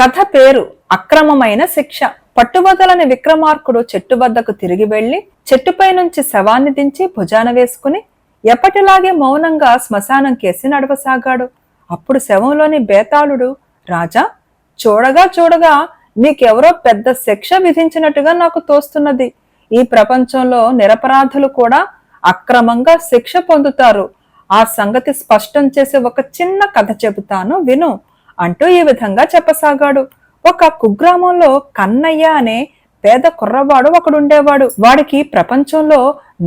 కథ పేరు అక్రమమైన శిక్ష. పట్టువదలని విక్రమార్కుడు చెట్టు వద్దకు తిరిగి వెళ్ళి చెట్టుపై నుంచి శవాన్ని దించి భుజాన వేసుకుని ఎప్పటిలాగే మౌనంగా శ్మశానం కేసి నడవసాగాడు. అప్పుడు శవంలోని బేతాళుడు రాజా చూడగా చూడగా నీకెవరో పెద్ద శిక్ష విధించినట్టుగా నాకు తోస్తున్నది. ఈ ప్రపంచంలో నిరపరాధులు కూడా అక్రమంగా శిక్ష పొందుతారు. ఆ సంగతి స్పష్టం చేసే ఒక చిన్న కథ చెబుతాను విను. అంటూ ఈ విధంగా చెప్పసాగాడు. ఒక కుగ్రామంలో కన్నయ్య అనే పేద కుర్రవాడు ఒకడుండేవాడు. వాడికి ప్రపంచంలో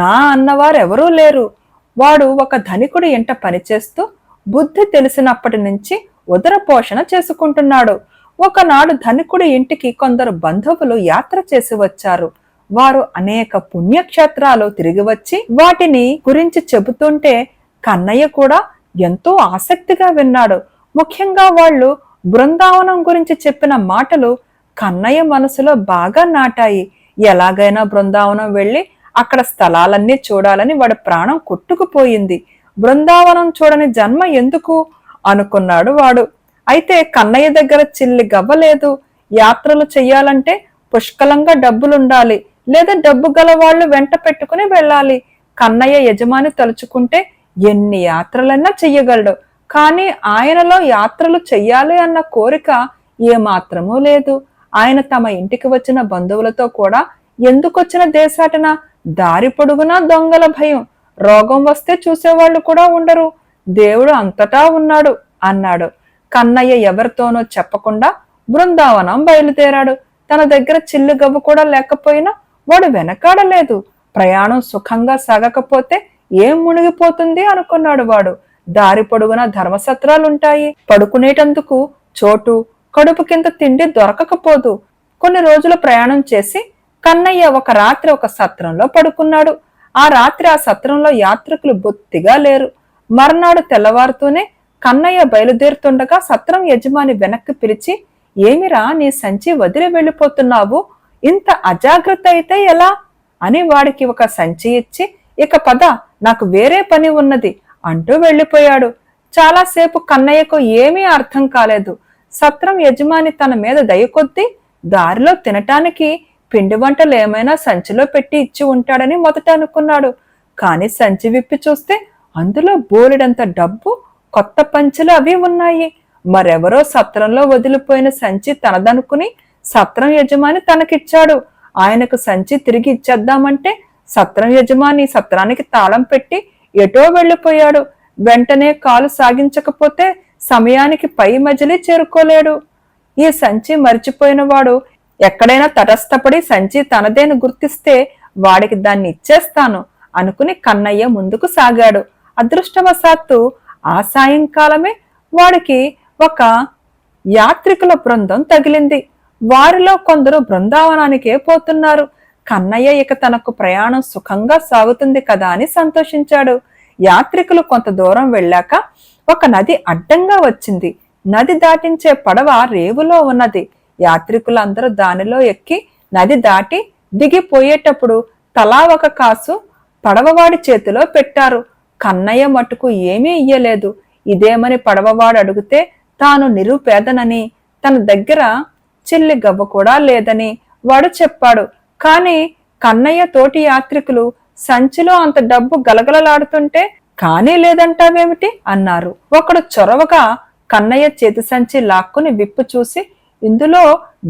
నా అన్నవారెవరూ లేరు. వాడు ఒక ధనికుడి ఇంట పనిచేస్తూ బుద్ధి తెలిసినప్పటి నుంచి ఉదర పోషణ చేసుకుంటున్నాడు. ఒకనాడు ధనికుడి ఇంటికి కొందరు బంధువులు యాత్ర చేసి వచ్చారు. వారు అనేక పుణ్యక్షేత్రాలు తిరిగి వచ్చి వాటిని గురించి చెబుతుంటే కన్నయ్య కూడా ఎంతో ఆసక్తిగా విన్నాడు. ముఖ్యంగా వాళ్ళు బృందావనం గురించి చెప్పిన మాటలు కన్నయ్య మనసులో బాగా నాటాయి. ఎలాగైనా బృందావనం వెళ్ళి అక్కడ స్థలాలన్నీ చూడాలని వాడి ప్రాణం కొట్టుకుపోయింది. బృందావనం చూడని జన్మ ఎందుకు? అనుకున్నాడు వాడు. అయితే కన్నయ్య దగ్గర చిల్లి గవ్వలేదు. యాత్రలు చెయ్యాలంటే పుష్కలంగా డబ్బులుండాలి. లేదా డబ్బు గల వాళ్ళు వెంట పెట్టుకుని వెళ్ళాలి. కన్నయ్య యజమాని తలుచుకుంటే ఎన్ని యాత్రలైనా చెయ్యగలడు. కానీ ఆయనలో యాత్రలు చెయ్యాలి అన్న కోరిక ఏమాత్రమూ లేదు. ఆయన తమ ఇంటికి వచ్చిన బంధువులతో కూడా ఎందుకొచ్చిన దేశాటన దారి పొడుగునా దొంగల భయం? రోగం వస్తే చూసేవాళ్ళు కూడా ఉండరు. దేవుడు అంతటా ఉన్నాడు అన్నాడు. కన్నయ్య ఎవరితోనో చెప్పకుండా బృందావనం బయలుదేరాడు. తన దగ్గర చిల్లు గవ్వ కూడా లేకపోయినా వాడు వెనకాడలేదు. ప్రయాణం సుఖంగా సాగకపోతే ఏం మునిగిపోతుంది అనుకున్నాడు వాడు. దారి పొడుగున ధర్మసత్రాలుంటాయి. పడుకునేటందుకు చోటు కడుపు కింద తిండి దొరకకపోదు. కొన్ని రోజులు ప్రయాణం చేసి కన్నయ్య ఒక రాత్రి ఒక సత్రంలో పడుకున్నాడు. ఆ రాత్రి ఆ సత్రంలో యాత్రికులు బొత్తిగా లేరు. మర్నాడు తెల్లవారుతూనే కన్నయ్య బయలుదేరుతుండగా సత్రం యజమాని వెనక్కి పిలిచి ఏమిరా నీ సంచి వదిలి వెళ్ళిపోతున్నావు? ఇంత అజాగ్రత్త అయితే ఎలా? అని వాడికి ఒక సంచి ఇచ్చి ఇక పద నాకు వేరే పని ఉన్నది. అంటూ వెళ్ళిపోయాడు. చాలాసేపు కన్నయ్యకు ఏమీ అర్థం కాలేదు. సత్రం యజమాని తన మీద దయకొద్ది దారిలో తినటానికి పిండి వంటలు ఏమైనా సంచిలో పెట్టి ఇచ్చి ఉంటాడని మొదట అనుకున్నాడు. కానీ సంచి విప్పి చూస్తే అందులో బోలెడంత డబ్బు కొత్త పంచెలు అవి ఉన్నాయి. మరెవరో సత్రంలో వదిలిపోయిన సంచి తనదనుకుని సత్రం యజమాని తనకిచ్చాడు. ఆయనకు సంచి తిరిగి ఇచ్చేద్దామంటే సత్రం యజమాని సత్రానికి తాళం పెట్టి ఎటో వెళ్ళిపోయాడు. వెంటనే కాలు సాగించకపోతే సమయానికి పై మజిలీ చేరుకోలేడు. ఈ సంచి మర్చిపోయినవాడు ఎక్కడైనా తటస్థపడి సంచి తనదేను గుర్తిస్తే వాడికి దాన్ని ఇచ్చేస్తాను అనుకుని కన్నయ్య ముందుకు సాగాడు. అదృష్టవశాత్తు ఆ సాయంకాలమే వాడికి ఒక యాత్రికుల బృందం తగిలింది. వారిలో కొందరు బృందావనానికే పోతున్నారు. కన్నయ్య ఇక తనకు ప్రయాణం సుఖంగా సాగుతుంది కదా అని సంతోషించాడు. యాత్రికులు కొంత దూరం వెళ్ళాక ఒక నది అడ్డంగా వచ్చింది. నది దాటించే పడవ రేవులో ఉన్నది. యాత్రికులందరూ దానిలో ఎక్కి నది దాటి దిగిపోయేటప్పుడు తలా ఒక కాసు పడవవాడి చేతిలో పెట్టారు. కన్నయ్య మటుకు ఏమీ ఇయ్యలేదు. ఇదేమని పడవవాడు అడిగితే తాను నిరుపేదనని తన దగ్గర చిల్లి గవ్వ కూడా లేదని వాడు చెప్పాడు. కాని కన్నయ్య తోటి యాత్రికులు సంచిలో అంత డబ్బు గలగలలాడుతుంటే కానీ లేదంటావేమిటి? అన్నారు. ఒకడు చొరవగా కన్నయ్య చేతి సంచి లాక్కుని విప్పు చూసి ఇందులో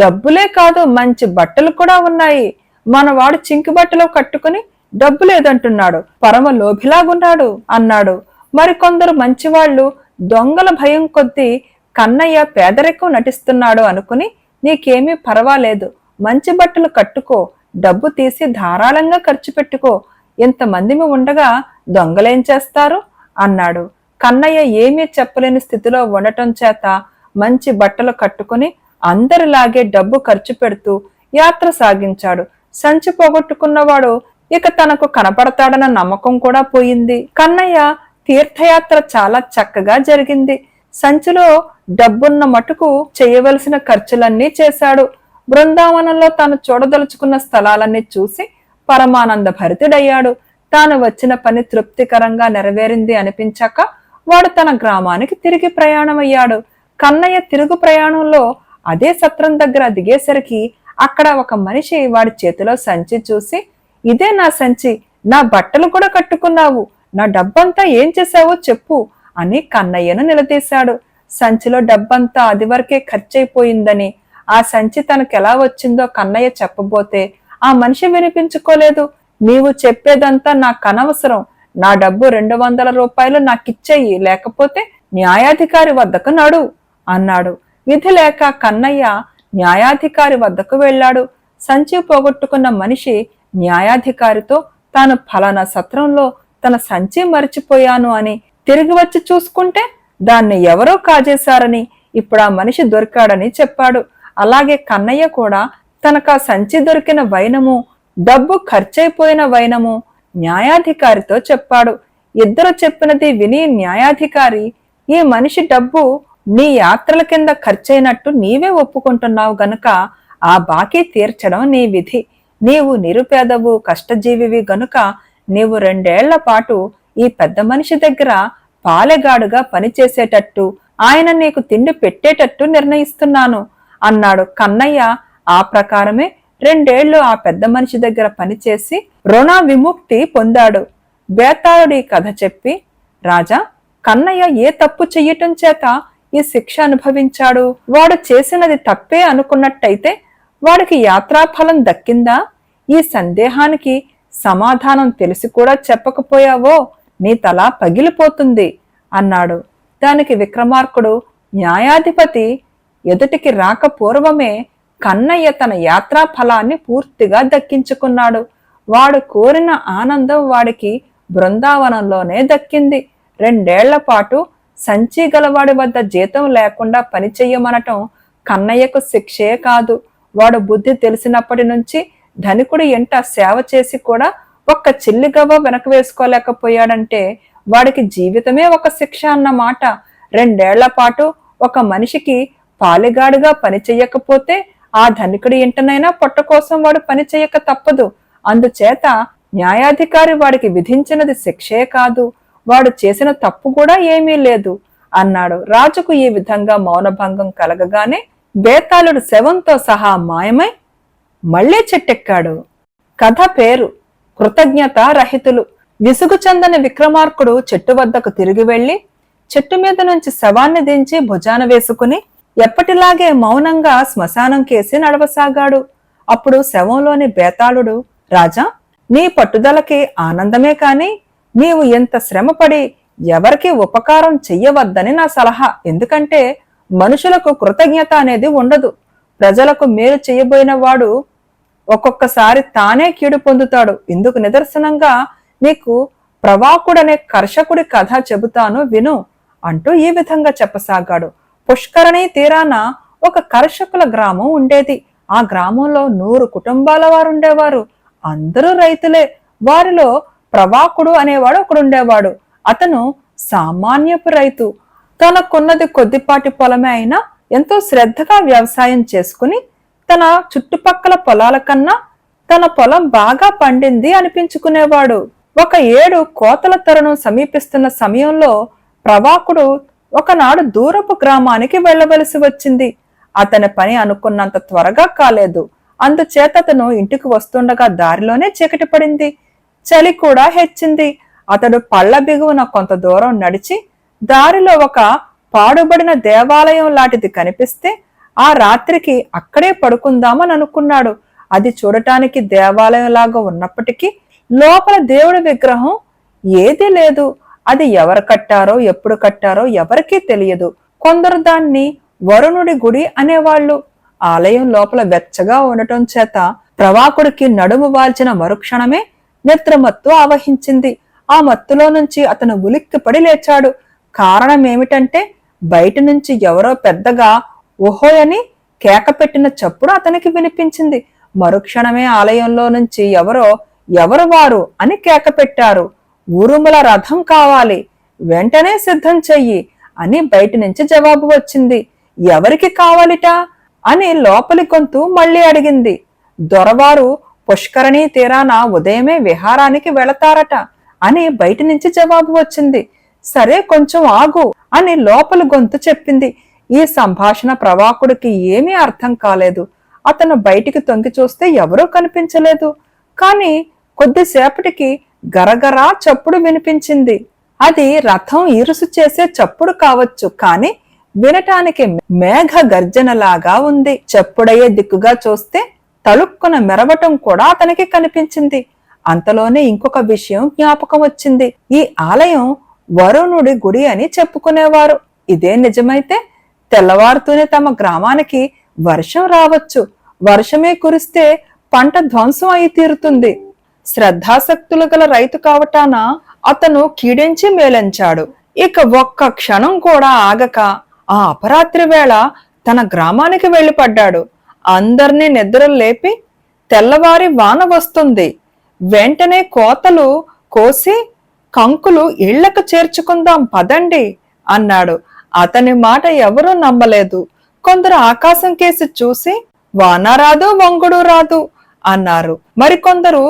డబ్బులే కాదు మంచి బట్టలు కూడా ఉన్నాయి. మనవాడు చింకి బట్టలు కట్టుకుని డబ్బు లేదంటున్నాడు. పరమ లోభిలాగున్నాడు అన్నాడు. మరికొందరు మంచివాళ్ళు దొంగల భయం కొద్దీ కన్నయ్య పేదరికం నటిస్తున్నాడు అనుకుని నీకేమీ పర్వాలేదు. మంచి బట్టలు కట్టుకో డబ్బు తీసి ధారాళంగా ఖర్చు పెట్టుకో. ఇంతమందిమి ఉండగా దొంగలేం చేస్తారు? అన్నాడు. కన్నయ్య ఏమీ చెప్పలేని స్థితిలో ఉండటం చేత మంచి బట్టలు కట్టుకుని అందరిలాగే డబ్బు ఖర్చు పెడుతూ యాత్ర సాగించాడు. సంచి పోగొట్టుకున్నవాడు ఇక తనకు కనపడతాడన్న నమ్మకం కూడా పోయింది. కన్నయ్య తీర్థయాత్ర చాలా చక్కగా జరిగింది. సంచిలో డబ్బున్న మటుకు చేయవలసిన ఖర్చులన్నీ చేశాడు. బృందావనంలో తాను చూడదలుచుకున్న స్థలాలన్నీ చూసి పరమానంద భరితుడయ్యాడు. తాను వచ్చిన పని తృప్తికరంగా నెరవేరింది అనిపించాక వాడు తన గ్రామానికి తిరిగి ప్రయాణమయ్యాడు. కన్నయ్య తిరుగు ప్రయాణంలో అదే సత్రం దగ్గర దిగేసరికి అక్కడ ఒక మనిషి వాడి చేతిలో సంచి చూసి ఇదే నా సంచి నా బట్టలు కూడా కట్టుకున్నావు నా డబ్బంతా ఏం చేశావో చెప్పు అని కన్నయ్యను నిలదీశాడు. సంచిలో డబ్బంతా అది వరకే ఖర్చయిపోయిందని ఆ సంచి తనకెలా వచ్చిందో కన్నయ్య చెప్పబోతే ఆ మనిషి వినిపించుకోలేదు. నీవు చెప్పేదంతా నాకు అనవసరం. నా డబ్బు రెండు వందల రూపాయలు నాకిచ్చేయి లేకపోతే న్యాయాధికారి వద్దకు నడు అన్నాడు. విధి లేక కన్నయ్య న్యాయాధికారి వద్దకు వెళ్ళాడు. సంచి పోగొట్టుకున్న మనిషి న్యాయాధికారితో తాను ఫలానా సత్రంలో తన సంచి మరిచిపోయాను అని తిరిగి వచ్చి చూసుకుంటే దాన్ని ఎవరో కాజేశారని ఇప్పుడు ఆ మనిషి దొరికాడని చెప్పాడు. అలాగే కన్నయ్య కూడా తనకు సంచి దొరికిన వైనము డబ్బు ఖర్చయిపోయిన వైనము న్యాయాధికారితో చెప్పాడు. ఇద్దరు చెప్పినది విని న్యాయాధికారి ఈ మనిషి డబ్బు నీ యాత్రల కింద ఖర్చయినట్టు నీవే ఒప్పుకుంటున్నావు గనుక ఆ బాకీ తీర్చడం నీ విధి. నీవు నిరుపేదవు కష్టజీవివి గనుక నీవు రెండేళ్ళ పాటు ఈ పెద్ద మనిషి దగ్గర పాలెగాడుగా పనిచేసేటట్టు ఆయన నీకు తిండి పెట్టేటట్టు నిర్ణయిస్తున్నాను. అన్నాడు కన్నయ్య. ఆ ప్రకారమే రెండేళ్ళు ఆ పెద్ద మనిషి దగ్గర పనిచేసి రుణ విముక్తి పొందాడు. బేతాళుడి కథ చెప్పి రాజా కన్నయ్య ఏ తప్పు చెయ్యటం చేత ఈ శిక్ష అనుభవించాడు? వాడు చేసినది తప్పే అనుకున్నట్టయితే వాడికి యాత్రాఫలం దక్కిందా? ఈ సందేహానికి సమాధానం తెలిసి కూడా చెప్పకపోయావో? నీ తల పగిలిపోతుంది అన్నాడు. దానికి విక్రమార్కుడు న్యాయాధిపతి ఎదుటికి రాక పూర్వమే కన్నయ్య తన యాత్రా ఫలాన్ని పూర్తిగా దక్కించుకున్నాడు. వాడు కోరిన ఆనందం వాడికి బృందావనంలోనే దక్కింది. రెండేళ్ళ పాటు సంచి గలవాడి వద్ద జీతం లేకుండా పనిచెయ్యమనటం కన్నయ్యకు శిక్షే కాదు. వాడు బుద్ధి తెలిసినప్పటి నుంచి ధనికుడి ఎంట సేవ చేసి కూడా ఒక్క చిల్లిగవ్వ వెనక వేసుకోలేకపోయాడంటే వాడికి జీవితమే ఒక శిక్ష అన్నమాట. రెండేళ్ళ పాటు ఒక మనిషికి పాలెగాడుగా పని చెయ్యకపోతే ఆ ధనికుడి ఇంటనైనా పొట్ట కోసం వాడు పని చెయ్యక తప్పదు. అందుచేత న్యాయాధికారి వాడికి విధించినది శిక్షే కాదు. వాడు చేసిన తప్పు కూడా ఏమీ లేదు. అన్నాడు. రాజుకు ఈ విధంగా మౌనభంగం కలగగానే బేతాళుడు శవంతో సహా మాయమై మళ్ళీ చెట్టెక్కాడు. కథ పేరు కృతజ్ఞత రహితులు విసుగు చెందని విక్రమార్కుడు చెట్టు వద్దకు తిరిగి వెళ్ళి చెట్టు మీద నుంచి శవాన్ని దించి భుజాన వేసుకుని ఎప్పటిలాగే మౌనంగా శ్మశానం కేసి నడవసాగాడు. అప్పుడు శవంలోని బేతాళుడు రాజా నీ పట్టుదలకి ఆనందమే కాని నీవు ఎంత శ్రమపడి ఎవరికి ఉపకారం చెయ్యవద్దని నా సలహా. ఎందుకంటే మనుషులకు కృతజ్ఞత అనేది ఉండదు. ప్రజలకు మేలు చేయబోయిన వాడు ఒక్కొక్కసారి తానే కీడు పొందుతాడు. ఇందుకు నిదర్శనంగా నీకు ప్రవాకుడనే కర్షకుడి కథ చెబుతాను విను అంటూ ఈ విధంగా చెప్పసాగాడు. పుష్కరణి తీరాన ఒక కర్షకుల గ్రామం ఉండేది. ఆ గ్రామంలో నూరు కుటుంబాల వారు ఉండేవారు. అందరూ రైతులే. వారిలో ప్రవాకుడు అనేవాడు ఒకడుండేవాడు. అతను సామాన్యపు రైతు. తనకున్నది కొద్దిపాటి పొలమే అయినా ఎంతో శ్రద్ధగా వ్యవసాయం చేసుకుని తన చుట్టుపక్కల పొలాల కన్నా తన పొలం బాగా పండింది అనిపించుకునేవాడు. ఒక ఏడు కోతల తరుణం సమీపిస్తున్న సమయంలో ప్రవాకుడు ఒకనాడు దూరపు గ్రామానికి వెళ్ళవలసి వచ్చింది. అతని పని అనుకున్నంత త్వరగా కాలేదు. అందుచేత అతను ఇంటికి వస్తుండగా దారిలోనే చీకటి పడింది. చలి కూడా హెచ్చింది. అతడు పళ్ళ బిగువున కొంత దూరం నడిచి దారిలో ఒక పాడుబడిన దేవాలయం లాంటిది కనిపిస్తే ఆ రాత్రికి అక్కడే పడుకుందామని అనుకున్నాడు. అది చూడటానికి దేవాలయం లాగా ఉన్నప్పటికీ లోపల దేవుడి విగ్రహం ఏదీ లేదు. అది ఎవరు కట్టారో ఎప్పుడు కట్టారో ఎవరికీ తెలియదు. కొందరు దాన్ని వరుణుడి గుడి అనేవాళ్ళు. ఆలయం లోపల వెచ్చగా ఉండటం చేత ప్రవాకుడికి నడుము వాల్చిన మరుక్షణమే నిద్రమత్తు ఆవహించింది. ఆ మత్తులో నుంచి అతను ఉలిక్కిపడి లేచాడు. కారణం ఏమిటంటే బయట నుంచి ఎవరో పెద్దగా ఓహోయని కేక పెట్టిన చప్పుడు అతనికి వినిపించింది. మరుక్షణమే ఆలయంలో నుంచి ఎవరో ఎవరు వారు అని కేక పెట్టారు ఊరుముల రథం కావాలి. వెంటనే సిద్ధం చెయ్యి అని బయట నుంచి జవాబు వచ్చింది. ఎవరికి కావాలిట? అని లోపలి గొంతు మళ్ళీ అడిగింది. దొరవారు పుష్కరణి తీరాన ఉదయమే విహారానికి వెళతారట అని బయట నుంచి జవాబు వచ్చింది. సరే కొంచెం ఆగు అని లోపలి గొంతు చెప్పింది. ఈ సంభాషణ ప్రవాకుడికి ఏమీ అర్థం కాలేదు. అతను బయటికి తొంగి చూస్తే ఎవరూ కనిపించలేదు. కాని కొద్దిసేపటికి గరగరా చప్పుడు వినిపించింది. అది రథం ఇరుసు చేసే చప్పుడు కావచ్చు కాని వినటానికి మేఘ గర్జనలాగా ఉంది. చెప్పుడయ్యే దిక్కుగా చూస్తే తలుక్కున మెరవటం కూడా అతనికి కనిపించింది. అంతలోనే ఇంకొక విషయం జ్ఞాపకం వచ్చింది. ఈ ఆలయం వరుణుడి గుడి అని చెప్పుకునేవారు. ఇదే నిజమైతే తెల్లవారుతూనే తమ గ్రామానికి వర్షం రావచ్చు. వర్షమే కురిస్తే పంట ధ్వంసం అయి తీరుతుంది. శ్రద్ధాశక్తులు గల రైతు కావటాన అతను కీడించి మేలంచాడు. ఇక ఒక్క క్షణం కూడా ఆగక ఆ అపరాత్రి వేళ తన గ్రామానికి వెళ్ళిపడ్డాడు. అందర్నీ నిద్ర లేపి తెల్లవారి వాన వస్తుంది. వెంటనే కోతలు కోసి కంకులు ఇళ్ళకు చేర్చుకుందాం పదండి అన్నాడు. అతని మాట ఎవరూ నమ్మలేదు. కొందరు ఆకాశం కేసి చూసి వాన రాదు వంగుడు రాదు అన్నారు. మరికొందరు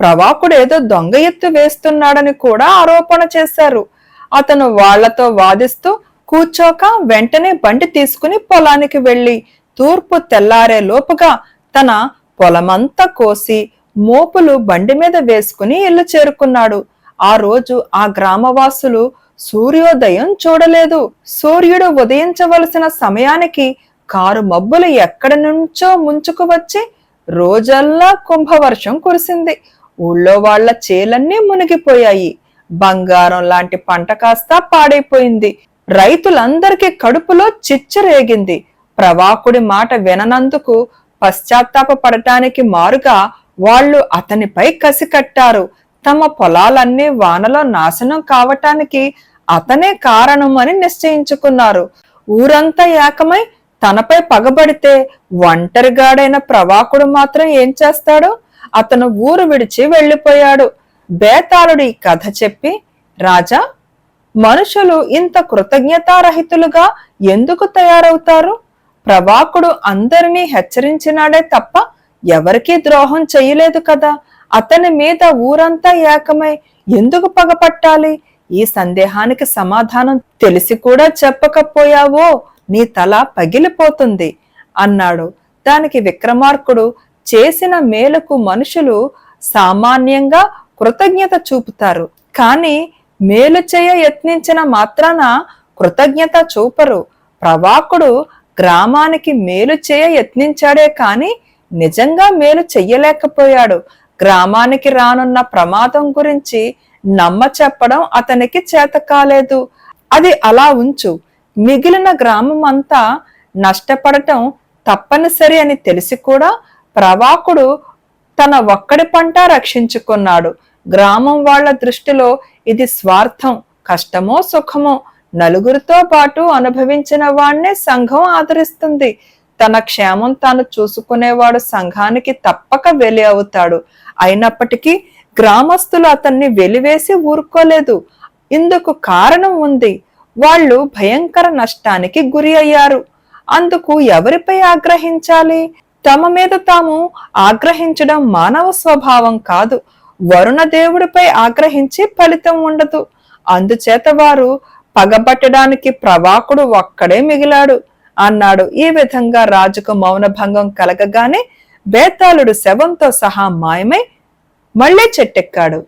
ప్రవాకుడు ఏదో దొంగ ఎత్తు వేస్తున్నాడని కూడా ఆరోపణ చేశారు. అతను వాళ్ళతో వాదిస్తూ కూర్చోక వెంటనే బండి తీసుకుని పొలానికి వెళ్ళి తూర్పు తెల్లారే లోపుగా తన పొలమంతా కోసి మోపులు బండి మీద వేసుకుని ఇల్లు చేరుకున్నాడు. ఆ రోజు ఆ గ్రామవాసులు సూర్యోదయం చూడలేదు. సూర్యుడు ఉదయించవలసిన సమయానికి కారు మబ్బులు ఎక్కడి నుంచో ముంచుకు వచ్చి రోజల్లా కుంభవర్షం కురిసింది. ఊళ్ళో వాళ్ళ చేలన్నీ మునిగిపోయాయి. బంగారం లాంటి పంట కాస్త పాడైపోయింది. రైతులందరికీ కడుపులో చిచ్చరేగింది. ప్రవాకుడి మాట విననందుకు పశ్చాత్తాప పడటానికి మారుగా వాళ్ళు అతనిపై కసి కట్టారు తమ పొలాలన్నీ వానలో నాశనం కావటానికి అతనే కారణం అని నిశ్చయించుకున్నారు. ఊరంతా ఏకమై తనపై పగబడితే ఒంటరిగాడైన ప్రవాకుడు మాత్రం ఏం చేస్తాడు? అతను ఊరు విడిచి వెళ్ళిపోయాడు. బేతాళుడు ఈ కథ చెప్పి రాజా మనుషులు ఇంత కృతజ్ఞతారహితులుగా ఎందుకు తయారవుతారు? ప్రవాకుడు అందరినీ హెచ్చరించినాడే తప్ప ఎవరికీ ద్రోహం చెయ్యలేదు కదా? అతని మీద ఊరంతా ఏకమై ఎందుకు పగపట్టాలి? ఈ సందేహానికి సమాధానం తెలిసి కూడా చెప్పకపోయావో నీ తల పగిలిపోతుంది అన్నాడు. దానికి విక్రమార్కుడు చేసిన మేలకు మనుషులు సామాన్యంగా కృతజ్ఞత చూపుతారు. కానీ మేలు చేయ యత్నించిన మాత్రాన కృతజ్ఞత చూపరు. ప్రవాకుడు గ్రామానికి మేలు చేయ యత్నించాడే కానీ నిజంగా మేలు చెయ్యలేకపోయాడు. గ్రామానికి రానున్న ప్రమాదం గురించి నమ్మ చెప్పడం అతనికి చేత కాలేదు. అది అలా ఉంచు. మిగిలిన గ్రామం అంతా నష్టపడటం తప్పనిసరి అని తెలిసి కూడా ప్రవాకుడు తన ఒక్కడి పంట రక్షించుకున్నాడు. గ్రామం వాళ్ళ దృష్టిలో ఇది స్వార్థం కష్టమో సుఖమో నలుగురితో పాటు అనుభవించిన వాణ్ణే సంఘం ఆదరిస్తుంది. తన క్షేమం తాను చూసుకునేవాడు సంఘానికి తప్పక వెలి అవుతాడు. అయినప్పటికీ గ్రామస్తులు అతన్ని వెలివేసి ఊరుకోలేదు. ఇందుకు కారణం ఉంది. వాళ్ళు భయంకర నష్టానికి గురి అయ్యారు. అందుకు ఎవరిపై ఆగ్రహించాలి? తమ మీద తాము ఆగ్రహించడం మానవ స్వభావం కాదు. వరుణ దేవుడిపై ఆగ్రహించి ఫలితం ఉండదు. అందుచేత వారు పగబట్టడానికి ప్రవాకుడు ఒక్కడే మిగిలాడు అన్నాడు. ఈ విధంగా రాజుకు మౌనభంగం కలగగానే బేతాళుడు శవంతో సహా మాయమై మళ్ళీ చెట్టెక్కాడు.